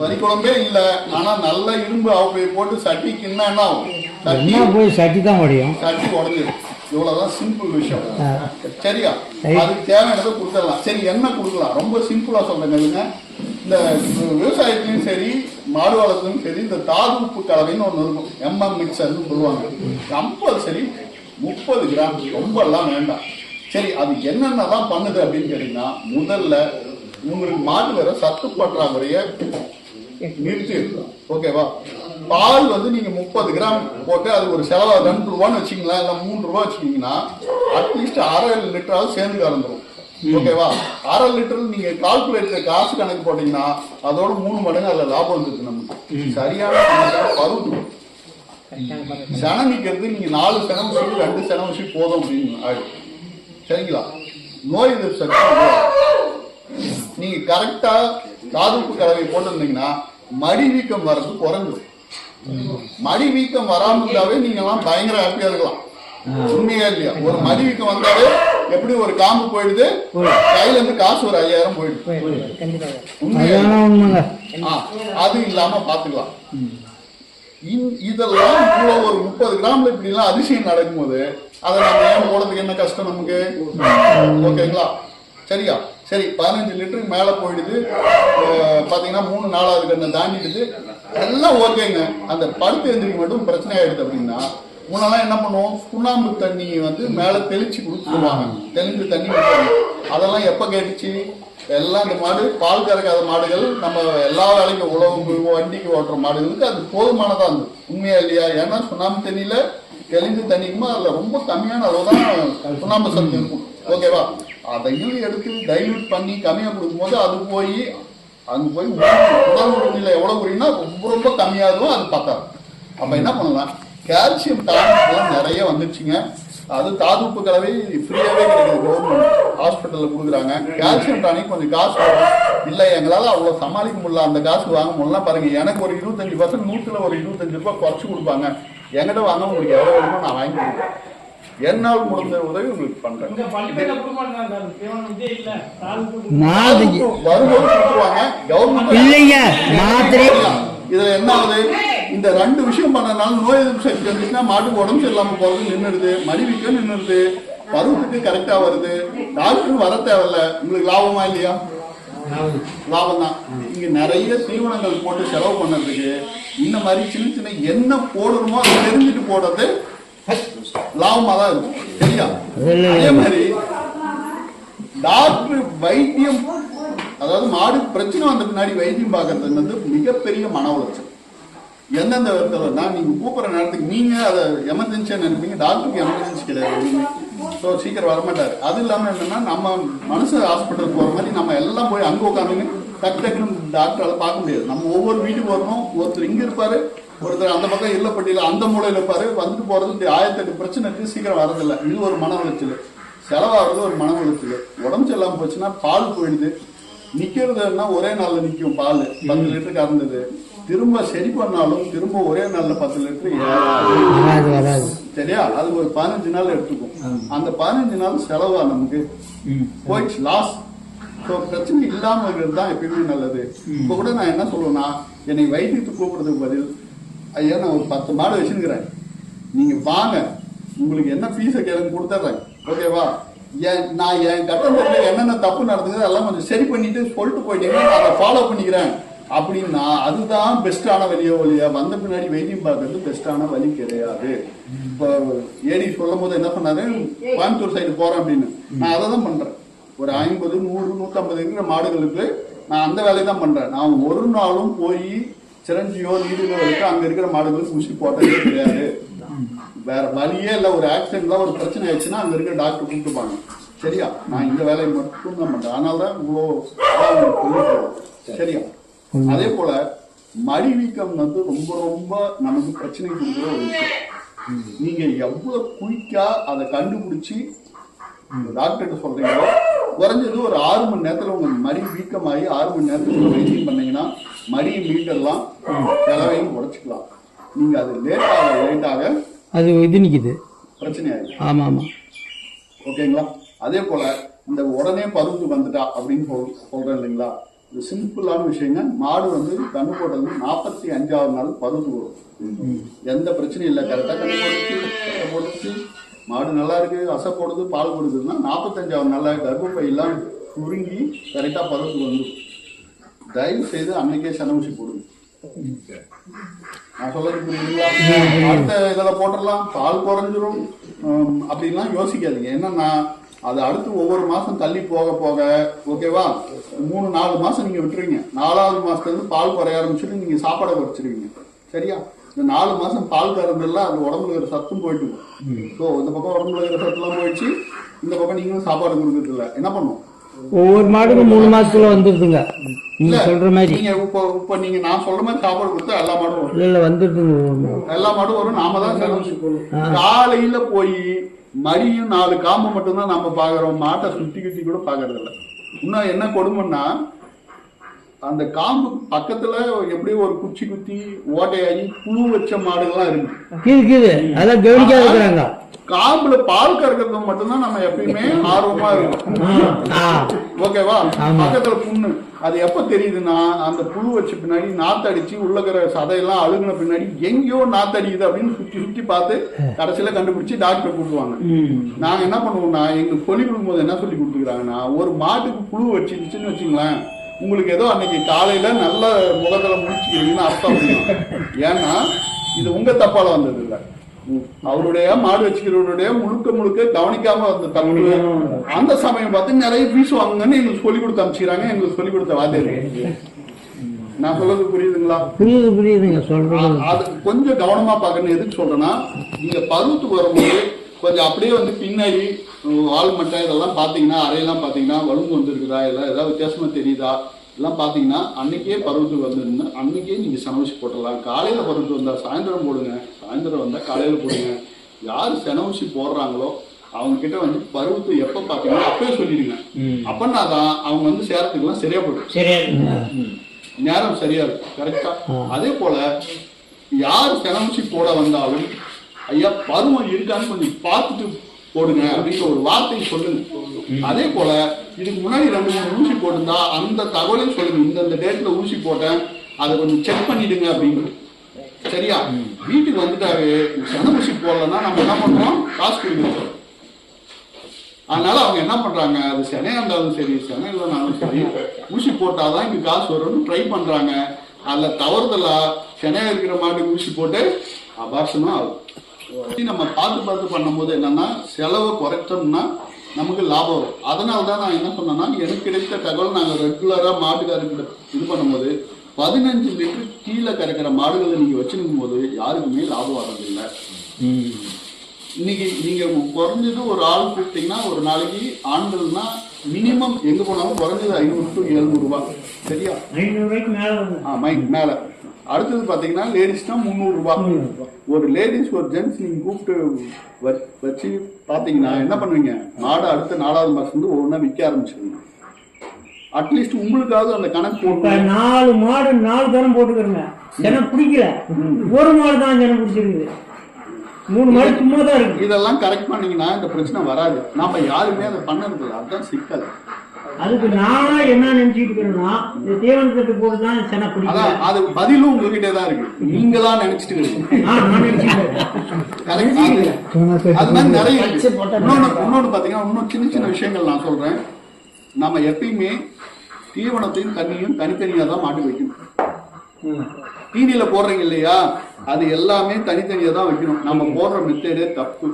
வரி குழம்பே இல்ல. ஆனா நல்ல இரும்பு அவப்பை போட்டு சட்டி கிண்ணா போய் சட்டி தான் முடியும் சட்டி உடஞ்சிடும் இவ்வளவுதான் சிம்பிள் விஷயம். சரியா? சரி. அதுக்கு தேவையானதை கொடுத்துடலாம். சரி என்ன கொடுக்கலாம்? ரொம்ப சிம்பிளா சொல்றேங்க இந்த விவசாயத்திலையும் சரி மாடு வளர்த்துலையும் சரி இந்த தாது உப்பு கலவைன்னு ஒன்று இருக்கும். எம்எம் மிக்சர்னு சொல்லுவாங்க. கம்பல்சரி முப்பது கிராம். ரொம்ப எல்லாம் வேண்டாம். சரி அது என்னென்னலாம் பண்ணுது அப்படின்னு கேட்டீங்கன்னா முதல்ல உங்களுக்கு மாட்டு வேற சத்து பற்றாக்குறைய நிறுத்தி. ஓகேவா பால் வந்து நீங்க முப்பது கிராம் போட்டு அது ஒரு செலவா ரெண்டு ரூபான்னு வச்சுக்கலாம் இல்ல மூணு ரூபா வச்சுக்கிங்கன்னா அட்லீஸ்ட் அரை லிட்டராவது சேர்ந்து கலந்துரும். ஓகேவா அரை லிட்டர் நீங்க கால்குலேட்டர் காசு கணக்கு போட்டீங்கன்னா அதோட மூணு மடங்கு அதுல லாபம் வந்துருக்கு நமக்கு. சரியான பருவம் சனம் நிக்கிறது நீங்க நாலு சனம் வச்சு ரெண்டு சனம் வச்சு போதும் அப்படின்னு சரிங்களா? நோய் எதிர்ப்பு சக்தி. நீங்க கரெக்டா தாதுப்பு கலவை போட்டிருந்தீங்கன்னா மடி வீக்கம் வர்றது குறைஞ்சிடும் மடி வீக்கம் வராம இருந்தாவே நீங்க எல்லாம் பயங்கர ஹாப்பியா இருக்கலாம். உண்மையா இல்லையா? ஒரு மடி வீக்கம் வந்தாவே எப்படி ஒரு காம்பு போயிடுது? கையில இருந்து காசு ஒரு ஐயாயிரம் போயிடுது. அது இல்லாம பாத்துக்கலாம். இதெல்லாம் இவ்வளவு ஒரு முப்பது கிராம்ல இப்படி எல்லாம் அதிசயம் நடக்கும்போது அதை நம்ம ஏன் போடுறதுக்கு என்ன கஷ்டம் நமக்கு? ஓகேங்களா? சரியா? சரி பதினஞ்சு லிட்டருக்கு மேலே போயிடுது. பார்த்தீங்கன்னா மூணு நாலாவது கண்ணை தாண்டிடுது. எல்லாம் ஓகேங்க. அந்த படுத்து எந்திரிக்க மட்டும் பிரச்சனை ஆயிடுது அப்படின்னா முன்னெல்லாம் என்ன பண்ணுவோம்? சுண்ணாம்பு தண்ணி வந்து மேலே தெளிச்சு கொடுத்துருவாங்க தெளிஞ்சு தண்ணி அதெல்லாம் எப்போ கேட்டுச்சு? எல்லாம் இந்த மாடு பால் கறக்காத மாடுகள் நம்ம எல்லா வேலைக்கும் உழவுக்கு வண்டிக்கு ஓட்டுற மாடுகளுக்கு அது போதுமானதாக இருந்தது. உண்மையா இல்லையா? ஏன்னா சுண்ணாம்பு தண்ணியில் தெளிஞ்சு தண்ணிக்குமா அதில் ரொம்ப கம்மியான அளவு தான் சுண்ணாம்பு சத்து இருக்கும். ஓகேவா? அதையும் எடுத்து டைல்யூட் பண்ணி கம்மியாக கொடுக்கும்போது அது போய் அங்கே போய் உடல் உடல் எவ்வளோ எவ்வளவு ரொம்ப ரொம்ப கம்மியாகவும் அது பத்தாது. அப்போ என்ன பண்ணலாம்? கால்சியம் டானிக் நிறைய வந்துச்சுங்க அது தாதுப்பு கலவை ஃப்ரீயாகவே கிடைக்குது. கவர்மெண்ட் ஹாஸ்பிட்டலில் கொடுக்குறாங்க. கால்சியம் டானிக் கொஞ்சம் காசு வரும். எங்களால் அவ்வளோ சமாளிக்க முடியல. அந்த காசு வாங்க முடியலாம் பாருங்கள் எனக்கு ஒரு இருபத்தஞ்சு பர்சன்ட் நூற்றில் ஒரு இருபத்தஞ்சு ரூபாய் குறைச்சி கொடுப்பாங்க. என்கிட்ட வாங்க உங்களுக்கு எவ்வளோ வேணுமோ நான் வாங்கி கொடுப்பேன். என்னால் முடிந்த உதவி உங்களுக்கு பண்றேன். இதுல என்ன ஆகுது? இந்த ரெண்டு விஷயம் பண்ணனால நோய் எதிர்ப்பு சக்தி வந்துச்சுன்னா மாட்டுக்கு உடம்பு சரியில்லாம போறது நின்னுடுது. மடிவிக்க நின்னுடுது. பருவத்துக்கு கரெக்டா வருது. டாக்டர் வர தேவையில்ல. உங்களுக்கு லாபமா இல்லையா? லாபம் தான். இங்க நிறைய தீவனங்கள் போட்டு செலவு பண்ணதுக்கு இந்த மாதிரி சின்ன சின்ன என்ன போடணுமோ அதை தெரிஞ்சுட்டு போடுறது லாபமா தான் இருக்கும் சரியா அதே மாதிரி டாக்டர் வைத்தியம் அதாவது மாடு பிரச்சனை வந்த பின்னாடி வைத்தியம் பார்க்கறது வந்து மிகப்பெரிய மன உளைச்சல். எந்தெந்த விதத்துலன்னா நீங்க கூப்பிடுற நேரத்துக்கு நீங்க அதை எமர்ஜென்சியா நினைப்பீங்க டாக்டருக்கு எமர்ஜென்சி கிடையாது ஸோ சீக்கிரம் வரமாட்டாரு. அது இல்லாம என்னன்னா நம்ம மனசு ஹாஸ்பிட்டல் போற மாதிரி நம்ம எல்லாம் போய் அங்க உட்காந்துங்க டக்கு டக்குன்னு டாக்டரால பார்க்க முடியாது. நம்ம ஒவ்வொரு வீட்டுக்கு வரணும் ஒருத்தர் இங்க இருப்பாரு ஒருத்தர் அந்த பக்கம் இல்லப்பட்டியில அந்த மூலையில இருப்பாரு. வந்துட்டு போறது இப்படி ஆயிரத்தெட்டு பிரச்சனை இருக்கு சீக்கிரம் வரதில்லை இது ஒரு மன உளைச்சல். செலவாகிறது ஒரு மன உளைச்சல். உடம்பு சரியில்லாம போச்சுன்னா பால் போயிடுது. நிக்கிறதுன்னா ஒரே நாள்ல நிக்கும் பால். பத்து லிட்டர் கறந்தது. திரும்ப சரி பண்ணாலும் திரும்ப ஒரே நாள்ல பத்து லிட்டர் சரியா? அது ஒரு பதினஞ்சு நாள் எடுத்துக்கும். அந்த பதினஞ்சு நாள் செலவா நமக்கு? போயிடுச்சு லாஸ் ஸோ பிரச்சனை இல்லாம இருக்கிறது தான் எப்பயுமே நல்லது. இப்போ கூட நான் என்ன சொல்லுவேன்னா என்னை வைத்தியத்துக்கு கூப்பிடுறதுக்கு பதில் ஐயா நான் ஒரு பத்து மாடு வச்சுருக்கிறேன். நீங்க வாங்க. உங்களுக்கு என்ன ஃபீஸை கேளுங்க கொடுத்துட்றேன் ஓகேவா என் நான் என் கட்டணத்தில் என்னென்ன தப்பு நடந்தது அதெல்லாம் கொஞ்சம் சரி பண்ணிட்டு சொல்லிட்டு போயிட்டீங்கன்னா அதை ஃபாலோ பண்ணிக்கிறேன். அப்படின்னா அதுதான் பெஸ்டான வழியோ வழியா வந்த பின்னாடி வைத்தியம் பார்க்கறது பெஸ்டான வழி கிடையாது. இப்போ ஏடி சொல்லும் போது என்ன சொன்னாரு? கோயம்புத்தூர் சைடு போறேன் அப்படின்னு. நான் அதை தான் பண்றேன். ஒரு ஐம்பது நூறு நூற்றம்பது இருக்கிற மாடுகளுக்கு நான் அந்த வேலையை தான் பண்றேன். நான் ஒரு நாளும் போய் சிரஞ்சியோ நீதிபதிகளுக்கு அங்க இருக்கிற மாடுகளுக்கு ஊசி போட்டதே கிடையாது. வேற வழியே இல்லை. ஒரு ஆக்சிடென்ட்ல ஒரு பிரச்சனை ஆயிடுச்சுன்னா அங்க இருக்கிற டாக்டர் கூப்பிட்டுப்பாங்க. சரியா? நான் இந்த வேலையை மட்டும் தான் பண்றேன். அதனால தான் இவ்வளோ சரியா? அதே போல மடி வீக்கம் வந்து ரொம்ப ரொம்ப நமக்கு பிரச்சனை கொடுக்குற ஒரு விஷயம். நீங்க எவ்வளவு குயிக்கா அதை கண்டுபிடிச்சி டாக்டர்கிட்ட சொல்றீங்களோ குறைஞ்சது ஒரு ஆறு மணி நேரத்துல உங்க மடி வீக்கமாகி ஆறு மணி நேரத்துல வெயிட்டிங் பண்ணீங்கன்னா மடியை மீட்டெல்லாம் செலவையும் குறைச்சிக்கலாம். நீங்க அது லேட்டாக லேட்டாக அது இது நிக்குது. பிரச்சனை ஆயிடும் ஆமா. ஆமா ஓகேங்களா அதே போல இந்த உடனே பருந்து வந்துட்டா அப்படின்னு சொல் சொல்றேன் இல்லைங்களா? இது சிம்பிளான விஷயங்க. மாடு வந்து கண்ணு போட்டது நாற்பத்தி அஞ்சாவது நாள் பருவத்து வரும். எந்த பிரச்சனையும் இல்லை. கரெக்டாக கண்ணு போட்டுச்சு போட்டுச்சு. மாடு நல்லா இருக்கு அசை போடுது பால் கொடுக்குதுன்னா நாற்பத்தஞ்சாவது நல்லா கர்ப்பப்பை எல்லாம் சுருங்கி கரெக்டாக பதத்துக்கு வந்துடும் தயவு செய்து அன்னைக்கே சன ஊசி போடுங்க. நான் சொல்றது புரியுதுங்களா? அடுத்த இதில் போட்டுடலாம் பால் குறைஞ்சிரும். அப்படின்லாம் யோசிக்காதீங்க. என்னன்னா அது அடுத்து ஒவ்வொரு மாதம் தள்ளி போக போக ஓகேவா? மூணு நாலு மாதம் நீங்கள் விட்டுருவீங்க. நாலாவது மாதத்துலேருந்து பால் குறைய ஆரம்பிச்சுட்டு நீங்கள் சாப்பாடை குறைச்சிருவீங்க. சரியா? இந்த நாலு மாசம் பால் கறந்துல அது உடம்புல இருக்கிற சத்தும் போயிட்டு ஸோ இந்த பக்கம் உடம்புல இருக்கிற சத்துலாம் போயிடுச்சு. இந்த பக்கம் நீங்களும் சாப்பாடு கொடுக்கறது இல்ல என்ன பண்ணும்? ஒவ்வொரு மாடுக்கும் மூணு மாசத்துல வந்துருதுங்க. நீங்க இல்ல, சொல்ற மாதிரி. நீங்க இப்போ இப்போ நீங்க நான் சொல்ற மாதிரி சாப்பாடு கொடுத்தா எல்லா மாடும் வரும். இல்ல இல்ல வந்துருதுங்க. எல்லா மாடும் வரும். நாம தான் செலவு காலையில போய் மடியும் நாலு காம்பு மட்டும்தான் நம்ம பாக்குறோம். மாட்டை சுத்தி குத்தி கூட பாக்குறது இல்ல இன்னும் என்ன கொடுமைன்னா அந்த காம்பு பக்கத்துல எப்படியோ ஒரு குச்சி குத்தி ஓட்டையாகி புழு வச்ச மாடுகள்லாம் இருக்கு. கீது கீது அதான் கவனிக்காத இருக்கிறாங்க. காம்புல பால் கறக்கிறது மட்டும்தான் நம்ம எப்பயுமே ஆர்வமா இருக்கும். ஓகேவா. பக்கத்துல புண்ணு. அது எப்ப தெரியுதுன்னா அந்த புழு வச்ச பின்னாடி நாத்தடிச்சு உள்ள இருக்கிற சதையெல்லாம் அழுகுன பின்னாடி எங்கேயோ நாத்தடிக்குது அப்படின்னு சுத்தி சுத்தி பார்த்து கடைசியில கண்டுபிடிச்சு டாக்டர் கூப்பிடுவாங்க. நாங்க என்ன பண்ணுவோம்னா எங்களுக்கு சொல்லி கொடுக்கும்போது என்ன சொல்லி கொடுத்துக்கிறாங்கன்னா ஒரு மாட்டுக்கு புழு வச்சிருச்சுன்னு வச்சுங்களேன். உங்களுக்கு ஏதோ அன்னைக்கு காலையில நல்ல முகத்துல முடிச்சுக்கிறீங்கன்னு அர்த்தம். ஏன்னா இது உங்க தப்பால வந்தது இல்ல. அவருடைய மாடு வச்சுக்கிறவருடைய முழுக்க முழுக்க கவனிக்காம வந்த தப்பு. அந்த சமயம் பார்த்து நிறைய ஃபீஸ் வாங்குங்கன்னு எங்களுக்கு சொல்லி கொடுத்து அனுப்பிச்சிக்கிறாங்க எங்களுக்கு சொல்லி கொடுத்த வாத்தியார் நான் சொல்றது புரியுதுங்களா? புரியுது புரியுதுங்க சொல்றது. அ- அது கொஞ்சம் கவனமா பார்க்கணும். எதுக்கு சொல்றேன்னா நீங்க பருவத்துக்கு வரும்போது கொஞ்சம் அப்படியே வந்து பின்னாடி உம், வால் மட்டை இதெல்லாம் பாத்தீங்கன்னா அறையெல்லாம் பாத்தீங்கன்னா வலுங்கு வந்துருக்குதா? இல்லை ஏதாவது வித்தியாசமா தெரியுதா? எல்லாம் பாத்தீங்கன்னா அன்னைக்கே பருவத்துக்கு வந்திருந்தா அன்னைக்கே நீங்க செனவசி போட்டுடலாம். காலையில பருவத்து வந்தா சாயந்தரம் போடுங்க. சாயந்தரம் வந்தா காலையில போடுங்க. யார் செனவசி போடுறாங்களோ அவங்க கிட்ட வந்து பருவத்து எப்ப பாத்தீங்கன்னா அப்பவே சொல்லிடுங்க. அப்பன்னா தான் அவங்க வந்து சேரத்துக்குலாம் சரியா போயிடும். சரியா நேரம் சரியா இருக்கும் கரெக்டா அதே போல யார் கிளம்பிச்சு போட வந்தாலும் ஐயா பருவம் இருக்கான்னு கொஞ்சம் பார்த்துட்டு போடுங்க அப்படின்ற ஒரு வார்த்தையை சொல்லுங்க. அதே போல இதுக்கு முன்னாடி ரெண்டு மூணு ஊசி போட்டிருந்தா அந்த தகவலையும் சொல்லுங்க. இந்தந்த டேட்ல ஊசி போட்டேன் அதை கொஞ்சம் செக் பண்ணிடுங்க அப்படின்னு சரியா? வீட்டுக்கு வந்துட்டாரு சன ஊசி போடலன்னா நம்ம என்ன பண்றோம்? காசு கொடுக்குறோம் அதனால அவங்க என்ன பண்றாங்க? அது சென்னையா இருந்தாலும் சரி சென்னை இல்லைனாலும் சரி ஊசி போட்டாதான் இங்க காசு வரும்னு ட்ரை பண்றாங்க. அதுல தவறுதலா சென்னையா இருக்கிற மாட்டுக்கு ஊசி போட்டு அபார்ஷனும் ஆகும். நம்ம பார்த்து பார்த்து பண்ணும்போது என்னன்னா செலவை குறைச்சோம்னா நமக்கு லாபம் வரும். அதனால தான் நான் என்ன சொன்னேன்னா எனக்கு கிடைத்த தகவல் நாங்கள் ரெகுலரா மாட்டுக்காரர்கிட்ட இது பண்ணும்போது பதினஞ்சு லிட்டர் கீழே கறக்கிற மாடுகளை நீங்க வச்சிருக்கும் போது யாருக்குமே லாபம் வர்றதில்லை. இன்னைக்கு நீங்க குறைஞ்சது ஒரு ஆள் கூப்பிட்டீங்கன்னா ஒரு நாளைக்கு ஆண்கள்னா மினிமம் எங்க போனாலும் குறைஞ்சது ஐநூறு டு எழுநூறு ரூபாய். சரியா? ஐநூறு ரூபாய்க்கு மேல ஆ மைக் மேல. அடுத்தது பாத்தீங்கன்னா லேடிஸ்னா முந்நூறு ரூபாய் ஒரு லேடிஸ் ஒரு ஜென்ட்ஸ் நீங்க கூப்பிட்டு வச்சு பாத்தீங்கன்னா என்ன பண்ணுவீங்க? மாடு அடுத்த நாலாவது மாசம் வந்து ஒவ்வொன்றா விற்க ஆரம்பிச்சிருவீங்க. அட்லீஸ்ட் உங்களுக்காவது அந்த கணக்கு போட்டு நாலு மாடு நாலு தரம் போட்டுக்கிறேங்க. ஜனம் பிடிக்கல. ஒரு மாடு தான் ஜனம் பிடிச்சிருக்குது. மூணு மாடு சும்மா தான் இருக்கு. இதெல்லாம் கரெக்ட் பண்ணீங்கன்னா இந்த பிரச்சனை வராது. நாம யாருமே அதை பண்ணறது இல்ல அதுதான் சிக்கல். அதுக்கு நானா என்ன நினைச்சிட்டு இருக்கிறேன்னா இந்த தீவனத்தை போட்டு தான் சென பிடிக்கல அதான் அது பதிலும் உங்ககிட்ட தான் இருக்கு. நீங்களா நினைச்சிட்டு இருக்கீங்க. ஆ, நான் நினைச்சிட்டேன். Correct. அது- அது மாதிரி நிறைய இருக்கு. இன்னொன்னு இன்னொன்னு பாத்தீங்கன்னா இன்னும் சின்ன சின்ன விஷயங்கள் நான் சொல்றேன். நம்ம எப்பயுமே தீவனத்தையும் தண்ணியும் தனித்தனியா தான் மாட்டி வைக்கணும். தீனியில போடுறீங்க இல்லையா? அது எல்லாமே தனித்தனியா தான் வைக்கணும். நம்ம போடுற மெத்தேடே தப்பு.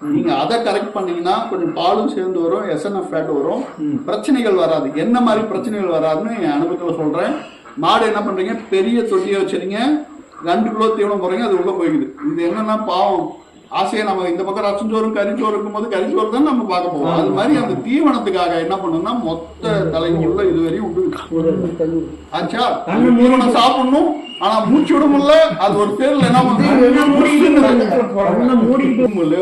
நீங்க அதை கரெக்ட் பண்ணீங்கன்னா கொஞ்சம் பாலும் சேர்ந்து வரும் எஸ்என்எஃப் ஃபேட் வரும். பிரச்சனைகள் வராது. என்ன மாதிரி பிரச்சனைகள் வராதுன்னு என் அனுபவத்துல சொல்றேன். மாடு என்ன பண்றீங்க? பெரிய தொட்டியை வச்சிருங்க. ரெண்டு கிலோ தீவனம் போறீங்க அது உள்ள போய்க்குது. இது என்னன்னா பாவம். ஆசையா நம்ம இந்த பக்கம் ரசஞ்சோறும் கறிச்சோறு இருக்கும்போது கறிச்சோறு தான் நம்ம பார்க்க போவோம். அது மாதிரி அந்த தீவனத்துக்காக என்ன பண்ணணும்னா மொத்த தலைமுள்ள இது வரையும் விட்டு ஆச்சா? தீவனம் சாப்பிடணும். ஆனா மூச்சு விட முடியல. அது ஒரு பேர்ல என்ன பண்ணுறது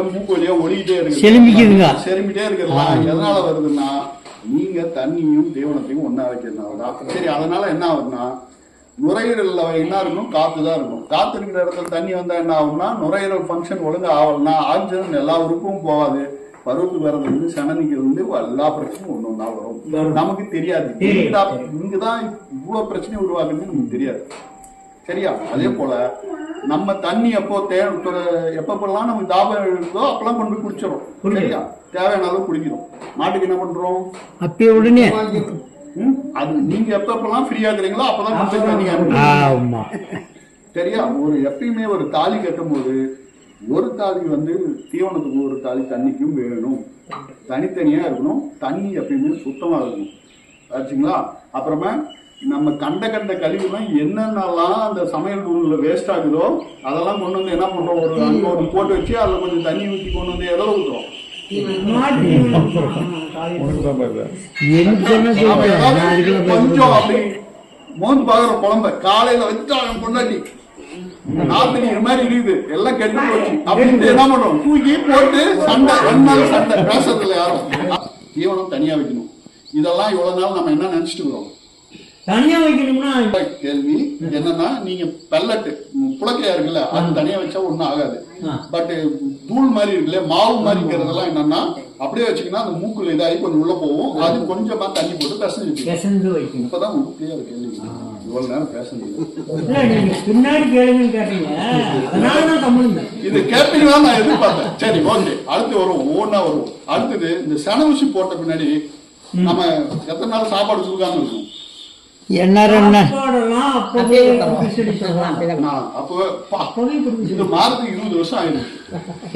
மூக்கு வழியா ஒடிக்கிட்டே இருக்கு செருமிட்டே இருக்கலாம் எதனால வருதுன்னா நீங்க தண்ணியும் தீவனத்தையும் ஒண்ணா வைக்கிறதுனாலதான். சரி அதனால என்ன ஆகுதுன்னா நுரையீரல்ல என்ன இருக்கும் காத்து தான் இருக்கும் காத்து இருக்கிற இடத்துல தண்ணி வந்தா என்ன ஆகும்னா நுரையீரல் ஃபங்க்ஷன் ஒழுங்கா ஆகலன்னா ஆக்சிஜன் எல்லா உறுப்பும் போகாது. பருவத்துக்கு வர்றது வந்து சனனிக்கிறது வந்து எல்லா பிரச்சனையும் ஒண்ணு ஒண்ணா வரும். நமக்கு தெரியாது. இங்கதான் இவ்வளவு பிரச்சனை உருவாகுதுன்னு நமக்கு தெரியாது. சரியா? அதே போல நம்ம தண்ணி எப்போ தே எப்பப்பெல்லாம் நமக்கு தாபம் இருக்குதோ அப்பெல்லாம் கொண்டு போய் குடிச்சிடும். சரியா? தேவையான அளவு குடிக்கிறோம். மாட்டுக்கு என்ன பண்றோம்? அப்பயே உடனே? அது நீங்க எப்பப்பெல்லாம் ஃப்ரீயா இருக்கிறீங்களோ அப்பதான் போய் தண்ணி. ஆமா. சரியா? ஒரு எப்பயுமே ஒரு தாலி கட்டும்போது ஒரு தாலி வந்து தீவனத்துக்கு ஒரு தாலி தண்ணிக்கும் வேணும். தனித்தனியா இருக்கணும். தண்ணி எப்பயுமே சுத்தமா இருக்கணும். ஆச்சுங்களா அப்புறமா நம்ம கண்ட கண்ட கழிவுலாம் என்னென்னலாம் அந்த சமையல் ரூம்ல வேஸ்ட் ஆகுதோ அதெல்லாம் கொண்டு வந்து என்ன பண்றோம்? ஒரு போட்டு வச்சு அதில் கொஞ்சம் தண்ணி ஊற்றி கொண்டு வந்து எதில் ஊற்றுறோம் கொஞ்சம் அப்படி மோந்து பாக்குற குழம்பு காலையில வச்சா அவன் பொண்டாட்டி நாத்து நீர் மாதிரி இருக்குது எல்லாம் கெட்டு போச்சு அப்படின்னு என்ன பண்றோம் தூக்கி போட்டு சண்டை ரெண்டு நாள் சண்டை பேசுறதுல யாரும் தீவனம் தனியா வைக்கணும் இதெல்லாம் இவ்வளவு நாள் நம்ம என்ன நினைச்சிட்டு இருக்கிறோம் தனியா வைக்கணும்னா கேள்வி என்னன்னா நீங்க பெல்லட்டு புலக்கையா இருக்குல்ல அது தனியா வச்சா ஒண்ணும் ஆகாது. பட் தூள் மாதிரி இருக்குல்ல மாவு மாதிரி இருக்கிறதெல்லாம் என்னன்னா அப்படியே வச்சீங்கன்னா அந்த மூக்குல இதாகி கொஞ்சம் உள்ள போகும். அது கொஞ்சமா தண்ணி போட்டு பிசைஞ்சு. பெசந்து வைக்கணும். இப்பதான் உருப்படியா இருக்கு. கேள்வி இவ்வளவு நேரம் பேச முடியல இல்ல, நீங்க பின்னாடி கேட்டீங்க. தமிழ் இது கேட்டீங்களா நான் எதிர்பார்த்தேன். சரி ஓகே. அடுத்து வரும் ஒவ்வொன்றா வரும். அடுத்தது இந்த சனவுசி போட்ட பின்னாடி நம்ம எத்தனை நாள் சாப்பாடு கொடுக்காம இருக்கும் என்ன? என்ன இது மாறதுக்கு இருபது வருஷம் ஆயிடுச்சு.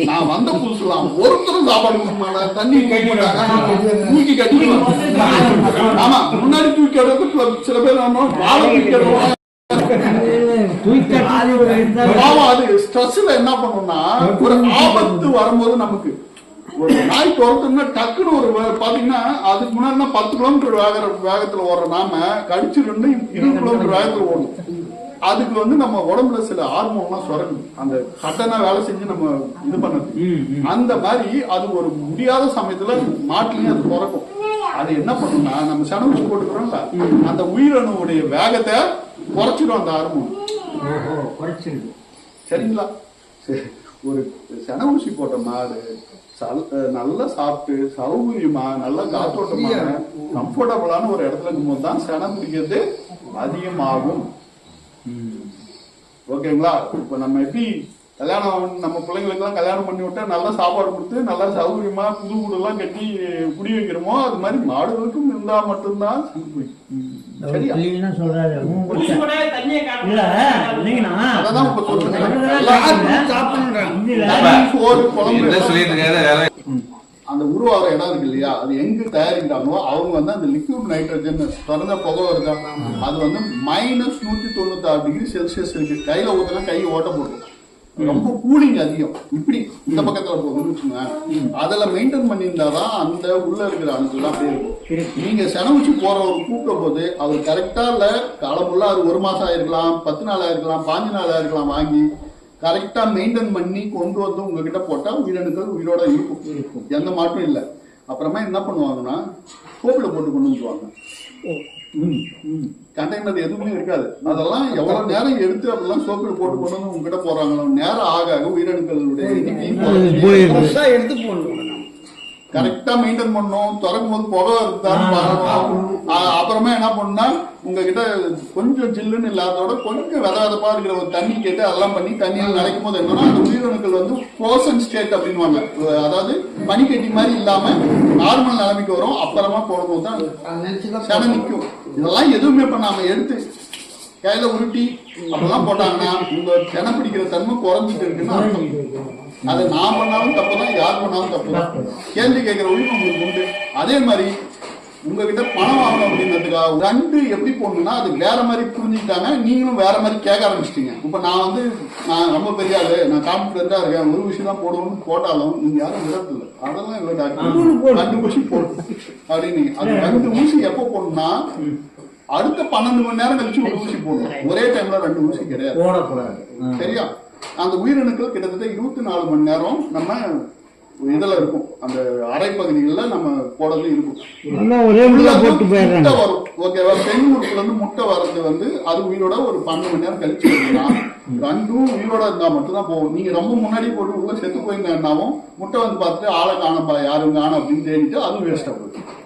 நான் வந்த புதுசுலாம் ஒருத்தரும் சாப்பாடு கொடுக்க மாட்டேன். தண்ணி தூக்கி மாட்டாங்க தூக்கி கட்டிடுவாங்க ஆமா முன்னாடி தூக்கி கட்டுறது சில பேர் வாழை தூக்கி கட்டுவாங்க. பாவம் அது ஸ்ட்ரெஸ்ல என்ன பண்ணும்னா ஒரு ஆபத்து வரும்போது நமக்கு ஒரு நாய் துரத்துனா டக்குன்னு ஒரு பாத்தீங்கன்னா அதுக்கு முன்னாடி பத்து கிலோமீட்டர் வேகிற வேகத்துல ஓடுற நாம கடிச்சு ரெண்டு இருபது கிலோமீட்டர் வேகத்துல ஓடணும். அதுக்கு வந்து நம்ம உடம்புல சில ஹார்மோன்லாம் சுரக்குது அந்த சட்டனா வேலை செஞ்சு நம்ம இது பண்ணது அந்த மாதிரி அது ஒரு முடியாத சமயத்துல மாட்டுலயும் அது சுரக்கும். அது என்ன பண்ணும்னா நம்ம சனவுச்சு போட்டுக்கிறோம்ல அந்த உயிரணுவுடைய வேகத்தை குறைச்சிடும் அந்த ஹார்மோன் ஓஹோ குறைச்சிருக்கு சரிங்களா? சரி. ஒரு சென ஊசி போட்ட மாடு நல்லா சாப்பிட்டு சௌகரியமா நல்லா காத்தோட்டமான கம்ஃபர்டபுளான ஒரு இடத்துல இருக்கும்போது தான் சென பிடிக்கிறது அதிகமாகும் ஓகேங்களா? இப்போ நம்ம எப்படி கல்யாணம் நம்ம பிள்ளைங்களுக்கெல்லாம் கல்யாணம் பண்ணி விட்டா நல்லா சாப்பாடு கொடுத்து நல்லா சௌகரியமா புது வீடெல்லாம் கட்டி குடி வைக்கிறோமோ அது மாதிரி மாடுகளுக்கும் இருந்தா மட்டும்தான் பிடிக்கும். கிளீனா சொல்றாரு. அந்த உருவாகிற இடம் இருக்கு இல்லையா? அது எங்க தயாரிக்கிறாங்களோ அவங்க வந்து அந்த லிக்விட் நைட்ரஜன் திறந்த புகை வருதா அது வந்து மைனஸ் நூத்தி தொண்ணூத்தி ஆறு டிகிரி செல்சியஸ் இருக்கு. கையில ஊத்தினா கை ஓட்ட போடும் ரொம்ப கூலிங் அதிகம். இப்படி இந்த பக்கத்துல போகுதுன்னு அதுல மெயின்டைன் பண்ணியிருந்தாதான் அந்த உள்ள இருக்கிற அணுக்கள்லாம் அப்படியே இருக்கும். நீங்க செனவுச்சு போறவர் கூப்பிட்ட போது அவர் கரெக்டா இல்ல காலமுள்ள அது ஒரு மாசம் ஆயிருக்கலாம் பத்து நாள் ஆயிருக்கலாம் பாஞ்சு நாள் ஆயிருக்கலாம் வாங்கி கரெக்டா மெயின்டைன் பண்ணி கொண்டு வந்து உங்ககிட்ட போட்டா உயிரணுக்கள் உயிரோட இருக்கும். இருக்கும். எந்த மாற்றம் இல்லை. அப்புறமா என்ன பண்ணுவாங்கன்னா கோப்பில போட்டு கொண்டு வந்துருவாங்க கண்டெய்னர் எதுவுமே இருக்காது. அதெல்லாம் எவ்வளவு நேரம் எடுத்து அப்படிலாம் சோப்பில் போட்டு கொண்டு வந்து உங்ககிட்ட போறாங்களோ நேரம் ஆக ஆக உயிரணுக்களுடைய எடுத்து போடணும். கரெக்டா மெயின்டைன் பண்ணணும். திறக்கும் போது புகை அ- அப்புறமா என்ன பண்ணா உங்ககிட்ட கொஞ்சம் ஜில்லுன்னு இல்லாதோட கொஞ்சம் வித விதப்பா இருக்கிற ஒரு தண்ணி கேட்டு அதெல்லாம் பண்ணி தண்ணியில் நினைக்கும் போது என்னன்னா அந்த உயிரணுக்கள் வந்து ஃப்ரோசன் ஸ்டேட் அப்படின்வாங்க அதாவது பனிக்கட்டி மாதிரி இல்லாம நார்மல் நிலைமைக்கு வரும். அப்புறமா போடும்போது தான் நிற்கும். இதெல்லாம் எதுவுமே பண்ணாம எடுத்து கையில உருட்டி அப்பெல்லாம் போட்டாங்கன்னா உங்க சென பிடிக்கிற தன்மை குறைஞ்சிட்டு இருக்குன்னு அர்த்தம். அதை நான் பண்ணாலும் தப்பு தான் யார் பண்ணாலும் தப்பு தான். கேள்வி கேட்கிற உரிமை உங்களுக்கு உண்டு. அதே மாதிரி உங்ககிட்ட பணம் வாங்கணும் அப்படின்றதுக்காக. ரெண்டு எப்படி போடணும்னா அது வேற மாதிரி புரிஞ்சுக்கிட்டாங்க. நீங்களும் வேற மாதிரி கேட்க ஆரம்பிச்சிட்டீங்க. இப்ப நான் வந்து நான் ரொம்ப பெரிய ஆளு நான் கான்பிடண்டா இருக்கேன். ஒரு விஷயம் தான் போடுவோம்னு போட்டாலும் நீங்க யாரும் விடத்துல அதெல்லாம் இல்லை டாக்டர் ரெண்டு ஊசி போடும் அப்படின்னு. அது ரெண்டு ஊசி எப்போ போடணும்னா அடுத்த பன்னெண்டு மணி நேரம் கழிச்சு ஒரு ஊசி போடணும். ஒரே டைம்ல ரெண்டு ஊசி கிடையாது. போடக்கூடாது. சரியா? அந்த உயிரணுக்கள் கிட்டத்தட்ட இருபத்தி நாலு மணி நேரம் நம்ம இதுல இருக்கும். அந்த அரைப்பகுதிகளில் நம்ம போடுறது இருக்கும் ஒரே போட்டு முட்டை வரும். ஓகேவா பெண் உறுப்புல இருந்து முட்டை வர்றது வந்து அது உயிரோட ஒரு பன்னெண்டு மணி நேரம் கழிச்சு வருதுன்னா ரெண்டும் உயிரோட இருந்தா மட்டும்தான் போகும். நீங்க ரொம்ப முன்னாடி போட்டு செத்து போயிருந்தாலும் முட்டை வந்து பார்த்துட்டு ஆளை காணப்பா யாரும் காணும் அப்படின்னு தேடிட்டு அதுவும் வேஸ்டா போகுது